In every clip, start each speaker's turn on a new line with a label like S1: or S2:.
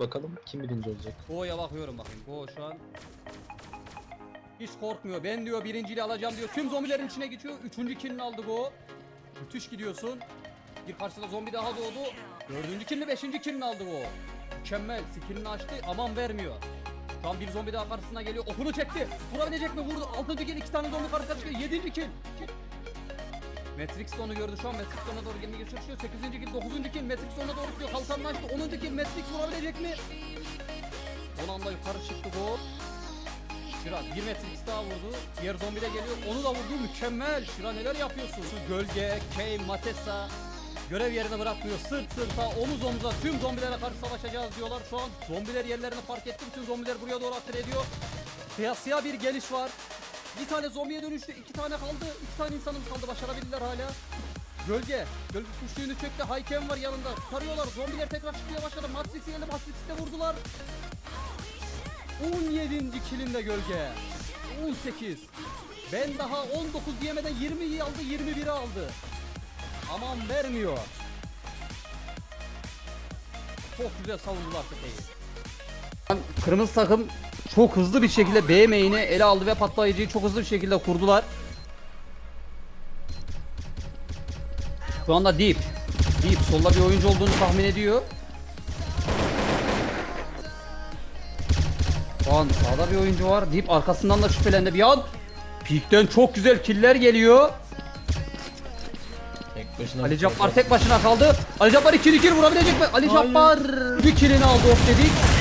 S1: Bakalım kim birinci olacak.
S2: Go'ya bakıyorum bakayım. Go şu an hiç korkmuyor. Ben diyor birinciliği alacağım diyor. Tüm zombilerin içine geçiyor. Üçüncü killini aldı Go. Müthiş gidiyorsun. Bir karşıda zombi daha doğdu. Dördüncü killini, beşinci killini aldı Go. Mükemmel. Skillini açtı. Aman vermiyor. An bir zombi daha karşısına geliyor. Okunu çekti. Vurabilecek mi? Vurdu. Altıncı kill. iki tane zombi karşı karşıya. Yedinci kill. Matrix onu gördü şu an. Matrix ona doğru gelmeye çalışıyor. Sekizinci kill. Dokuzuncu kill. Matrix ona doğru tutuyor. Kalkanını açtı. Onuncu kill. Matrix vurabilecek mi? Son anda yukarı çıktı bu. Şira bir Matrix daha vurdu. Diğer zombi de geliyor. Onu da vurdu. Mükemmel. Şira neler yapıyorsun? Şu gölge, Kay, Matessa görev yerine bırakmıyor. Sırt sırta, omuz omuza tüm zombilere karşı savaşacağız diyorlar. Şu an zombiler yerlerini fark etti. Bütün zombiler buraya doğru akıl ediyor. Kıyasıya bir geliş var. Bir tane zombiye dönüştü. iki tane kaldı. İki tane insanımız kaldı. Başarabildiler hala. Gölge. Gölge kuşluğunu çöktü. Haykem var yanında. Tarıyorlar. Zombiler tekrar çıkmaya başladı. Matrix'i geldi. Matrix'i de vurdular. 17. kilinde gölge. 18. Ben daha 19 diyemeden 20'yi aldı, 21'i aldı. Aman vermiyor. Çok güzel savundular tepeyi. Kırmızı takım çok hızlı bir şekilde B main'i ele aldı ve patlayıcıyı çok hızlı bir şekilde kurdular. Şu anda Deep. Deep solda bir oyuncu olduğunu tahmin ediyor. Şu an sağda bir oyuncu var. Deep arkasından da şüphelendi bir an. Peak'ten çok güzel killer geliyor.
S1: Tek başına
S2: Ali Cabbar tek başına kaldı. Ali Cabbar ikili kill vurabilecek mi? Ali Cabbar bir killini aldı of dedik.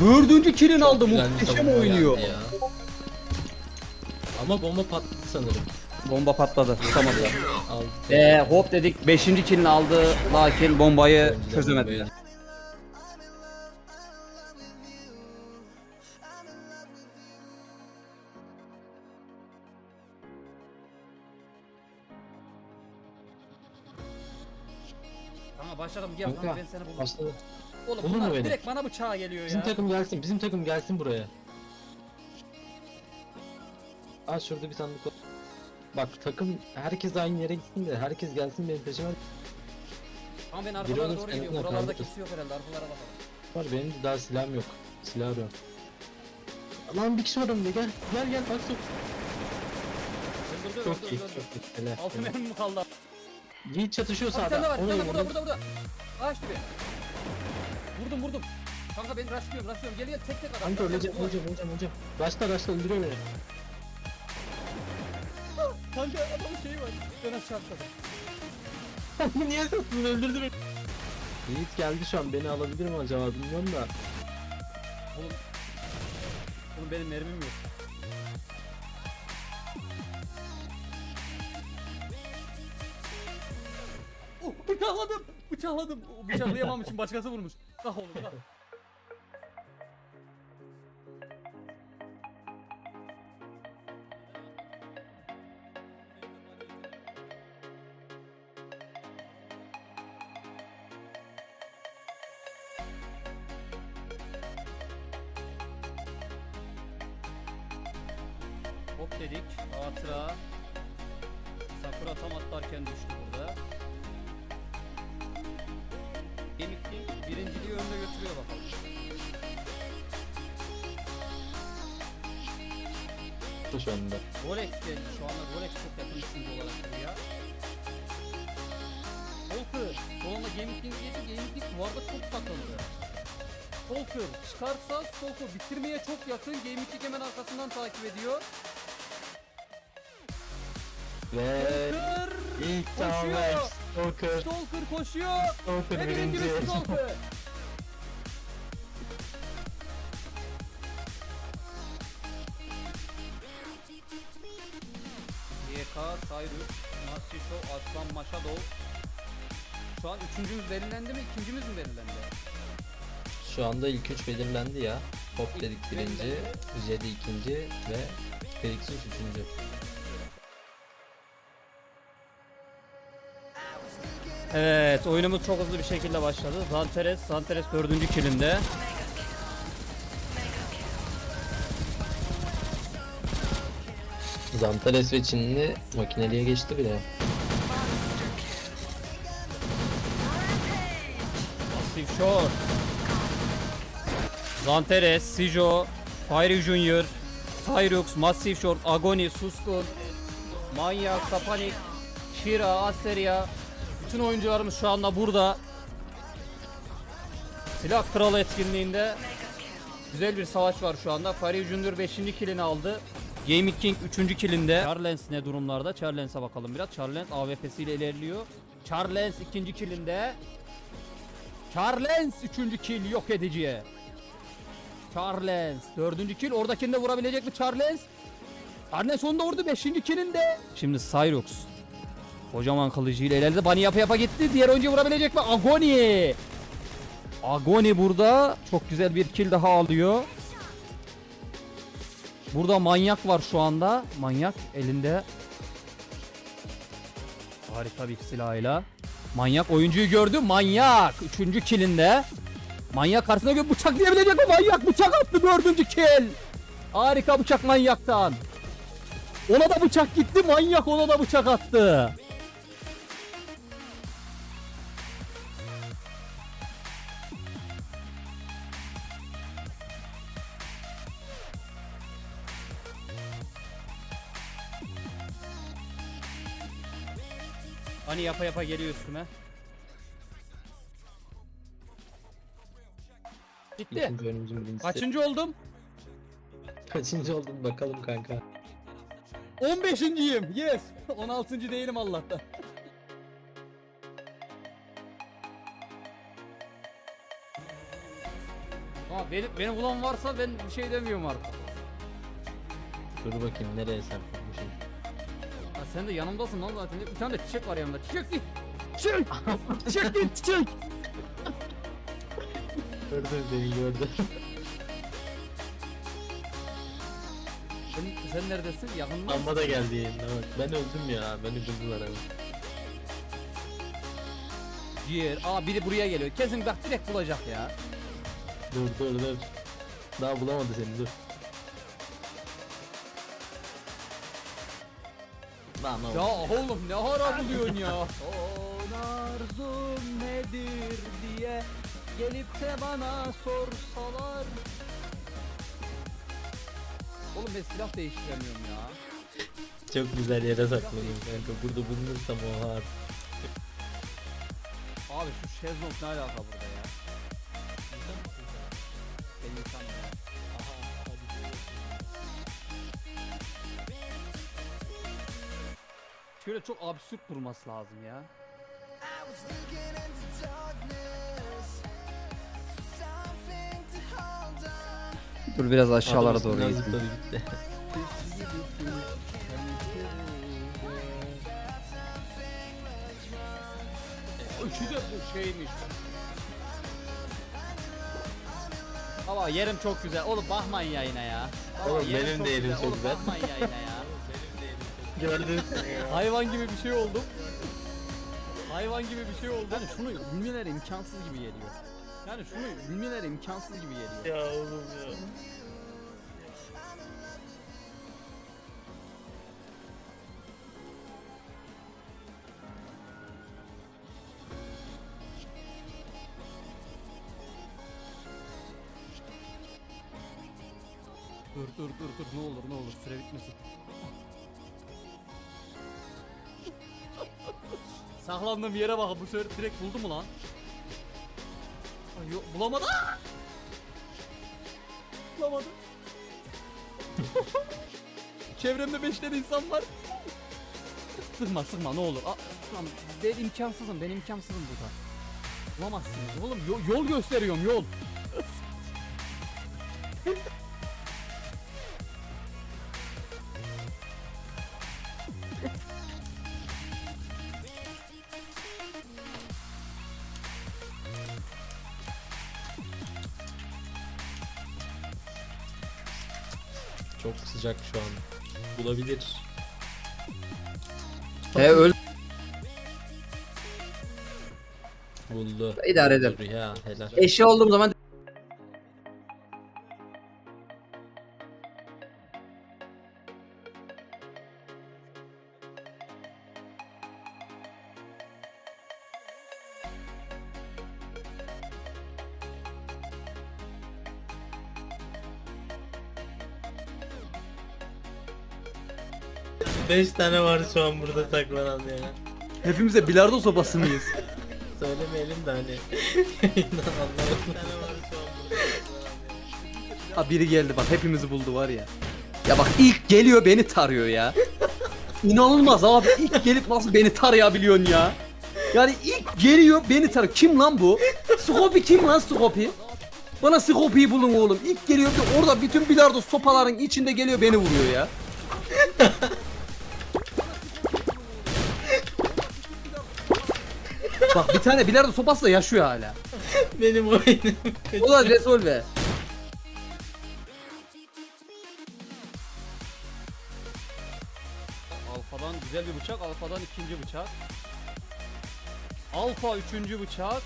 S2: Dördüncü killini aldı.
S1: Güzel bir
S2: Muhteşem
S1: savunma
S2: oynuyor.
S1: geldi ya. Ama bomba patladı sanırım.
S2: Bomba patladı. Tutamadı.
S1: Aldı.
S2: Eee hop dedik. Beşinci killini aldı. Lakin bombayı çözemediler. Tamam başladım. Gel
S1: Kanka,
S2: ben seni buldum.
S1: Başladı.
S2: Oğlum
S1: Bulur mu
S2: bunlar direkt bana bıçağa geliyor
S1: Bizim
S2: ya.
S1: takım gelsin, bizim takım gelsin buraya. Aa şurada bir sandık var. Bak takım herkes aynı yere gitsin de herkes gelsin benim peşime.
S2: Tamam ben arkalara
S1: ölürse
S2: doğru
S1: yanına
S2: Buralarda kimse yok herhalde. Arkalara bakalım.
S1: Var benim de daha silahım yok. Silah arıyorum. Lan bir kişi var önümde gel. Gel gel bak sok.
S2: Öldürdü
S1: Çok iyi,
S2: öldürdü.
S1: çok iyi. Hele.
S2: Altı mermi mi kaldı?
S1: Yiğit çatışıyor
S2: Abi
S1: sağda.
S2: var, bir
S1: Onu
S2: tane
S1: yiyin,
S2: burada, burada, burada. Ağaç gibi. Vurdum, vurdum. Kanka beni rushlıyorum, rushlıyorum. Gel gel, tek tek adam.
S1: Kanka
S2: Gel,
S1: öleceğim,
S2: gel,
S1: öleceğim, öleceğim, öleceğim. Başla, başla öldürüyor beni.
S2: Kanka adamın şeyi var. Ben aşağı atladım.
S1: Niye sattın, öldürdü beni. Yiğit geldi şu an, beni alabilir mi acaba bilmiyorum da.
S2: Oğlum. Oğlum benim mermim yok. Oh, bıçakladım. Bıçakladım. Bıçaklayamam için başkası vurmuş. Ah oğlum ah. Hop dedik. Hatıra. Sakura tam atlarken düştü burada.
S1: Şu anda.
S2: Rolex geldi şu anda Rolex çok yakın üçüncü olarak buraya. Walker. Sonunda Gaming King geldi. Gaming King bu arada çok takıldı. Stalker çıkarsa Stalker bitirmeye çok yakın. Gaming King hemen arkasından takip ediyor.
S1: Ve
S2: Stalker!
S1: ilk tamamen Stalker,
S2: Stalker koşuyor.
S1: Stalker
S2: Ve birinci
S1: birinci.
S2: bir Stalker. YK, Cyrus, Masisho, Aslan, Maşadov. Şu an üçüncümüz belirlendi mi? İkincimiz mi belirlendi?
S1: Şu anda ilk üç belirlendi ya. Hop dedik birinci,
S2: belirlendi.
S1: Jedi ikinci ve Felix'in üçüncü.
S2: Evet, oyunumuz çok hızlı bir şekilde başladı. Zanteres, Zanteres dördüncü kilinde.
S1: Zantares ve Çinli makineliğe geçti bile.
S2: Massive Short. Zanteres, Sijo, Fire Junior, Cyrux, Massive Short, Agony, Suskun, Manyak, Sapanik, Shira, Asteria. Bütün oyuncularımız şu anda burada. Silah Kralı etkinliğinde güzel bir savaş var şu anda. Fire Junior 5. killini aldı. Gaming King 3. killinde. Charlens ne durumlarda? Charlens'e bakalım biraz. Charlens AWP'siyle ilerliyor. Charlens 2. killinde. Charlens 3. kill yok ediciye. Charlens 4. kill oradakini de vurabilecek mi Charlens? Charlens onu da vurdu 5. killinde. Şimdi Cyrux. Kocaman kılıcıyla ilerledi. Bunny yapa yapa gitti. Diğer oyuncu vurabilecek mi? Agony. Agony burada çok güzel bir kill daha alıyor. Burada manyak var şu anda. Manyak elinde harika bir silahıyla. Manyak oyuncuyu gördü. Manyak. Üçüncü killinde. Manyak karşısına gö bıçaklayabilecek mi? Manyak bıçak attı dördüncü kill. Harika bıçak manyaktan. Ona da bıçak gitti. Manyak ona da bıçak attı. Hani yapa yapa geliyor üstüme. Bitti.
S1: İkinci oyunumuzun birincisi.
S2: Kaçıncı oldum?
S1: Kaçıncı oldun bakalım kanka.
S2: 15.yim. Yes. 16. değilim Allah'tan. Ha beni, beni bulan varsa ben bir şey demiyorum artık.
S1: Dur bakayım nereye saklanmışım.
S2: Sen de yanımdasın lan zaten. Bir tane de çiçek var yanımda. Çiçek değil. Çiçek. çiçek değil çiçek.
S1: Gördüm beni gördüm.
S2: Sen, sen neredesin? Yakında.
S1: Amma da geldi yayında bak. Ben öldüm ya. Beni buldular abi.
S2: Ciğer. Aa biri buraya geliyor. Kesin bak direkt bulacak ya.
S1: Dur dur dur. Daha bulamadı seni dur. Lan
S2: Ya
S1: oğlum.
S2: oğlum ne ara buluyorsun ya? Son arzum nedir diye gelip de bana sorsalar. Oğlum ben silah değiştiremiyorum ya.
S1: Çok güzel yere saklanıyorum kanka. Burada bulunursam oha.
S2: Abi şu şezlong ne alaka burada ya? Şöyle çok absürt durması lazım ya. Dur biraz aşağılara doğru
S1: gitti.
S2: Üçü de bu şeymiş. Ama yerim çok güzel. Oğlum bakmayın yayına ya. Baba,
S1: Oğlum, benim de yerim çok
S2: Oğlum
S1: güzel.
S2: bakmayın yayına ya.
S1: Gördün.
S2: Hayvan gibi bir şey oldum. Hayvan gibi bir şey oldu. Yani şunu bilmeler imkansız gibi geliyor. Yani şunu bilmeler imkansız gibi geliyor.
S1: ya oğlum ya.
S2: Dur dur dur dur ne olur ne olur süre bitmesin. Saklandığım yere bak bu sefer direkt buldu mu lan? Ay yok bulamadı. Bulamadı. Çevremde 5 tane insan var. Sıkma sıkma ne olur. Aa, ben imkansızım ben imkansızım burada. Bulamazsınız oğlum yol, yol gösteriyorum yol.
S1: Çok sıcak şu an. Bulabilir.
S3: He öl
S1: Buldu.
S3: idare.
S1: Dur ya helal.
S3: Eşi olduğum zaman 5 tane var şu an burada saklanan ya.
S2: Hepimiz de bilardo sopası mıyız?
S3: Söylemeyelim de hani. Anlamadım. tane var şu an burada saklanan ya.
S2: Ha biri geldi bak hepimizi buldu var ya. Ya bak ilk geliyor beni tarıyor ya. İnanılmaz abi ilk gelip nasıl beni tarayabiliyorsun ya. Yani ilk geliyor beni tarıyor. Kim lan bu? Skopi kim lan Skopi? Bana Skopi'yi bulun oğlum. İlk geliyor bir orada bütün bilardo sopaların içinde geliyor beni vuruyor ya. Bak bir tane bilardo sopası da yaşıyor hala.
S3: Benim oyunum.
S2: O da resolve. Alfa'dan güzel bir bıçak, Alfa'dan ikinci bıçak. Alfa üçüncü bıçak.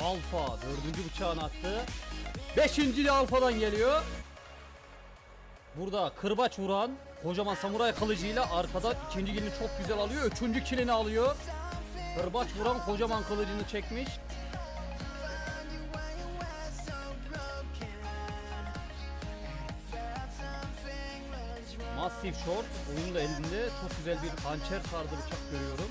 S2: Alfa dördüncü bıçağını attı. Beşinci de Alfa'dan geliyor. Burada kırbaç vuran kocaman samuray kılıcıyla arkada ikinci kilini çok güzel alıyor. Üçüncü kilini alıyor. Kırbaç vuran kocaman kılıcını çekmiş. Massive Short oyunun da elinde çok güzel bir hançer tarzı bıçak görüyorum.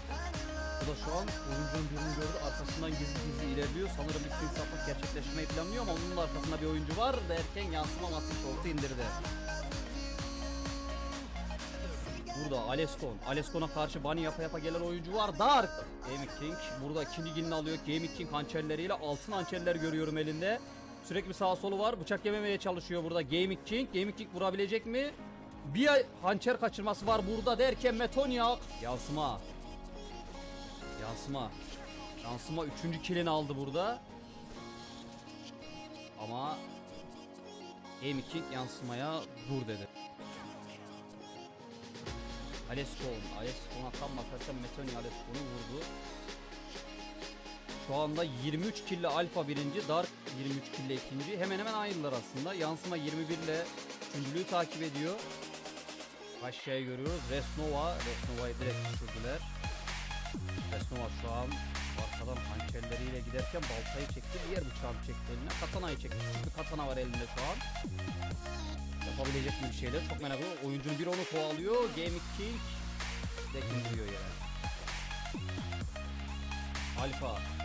S2: Bu da şu an oyuncunun birini gördü arkasından gizli gizli ilerliyor. Sanırım bir sinsaflık gerçekleşmeyi planlıyor ama onun da arkasında bir oyuncu var derken yansıma Massive Short'u indirdi. Burada Aleskon. Aleskon'a karşı bunny yapa yapa gelen oyuncu var. Dark. Gaming King. Burada ikinci gilini alıyor. Gaming King hançerleriyle altın hançerler görüyorum elinde. Sürekli sağ solu var. Bıçak yememeye çalışıyor burada Gaming King. Gaming King vurabilecek mi? Bir hançer kaçırması var burada derken Metonyak. Yansıma. Yansıma. Yansıma üçüncü kilini aldı burada. Ama Gaming King yansımaya dur dedi. Aleskon. Aleskon atan bakarsan Metoni Aleskon'u vurdu. Şu anda 23 kille Alfa birinci, Dark 23 kille ikinci. Hemen hemen aynılar aslında. Yansıma 21 ile üçüncülüğü takip ediyor. Aşağıya görüyoruz. Resnova. Resnova'yı direkt düşürdüler. Resnova şu an arkadan hançerleriyle giderken baltayı çekti. Diğer bıçağını çekti eline. Katanayı çekti. Küçük bir katana var elinde şu an. Yapabilecek mi bir şeyler? Çok merak ediyorum. Oyuncunun bir onu kovalıyor. Gaming King de indiriyor yere. Alfa.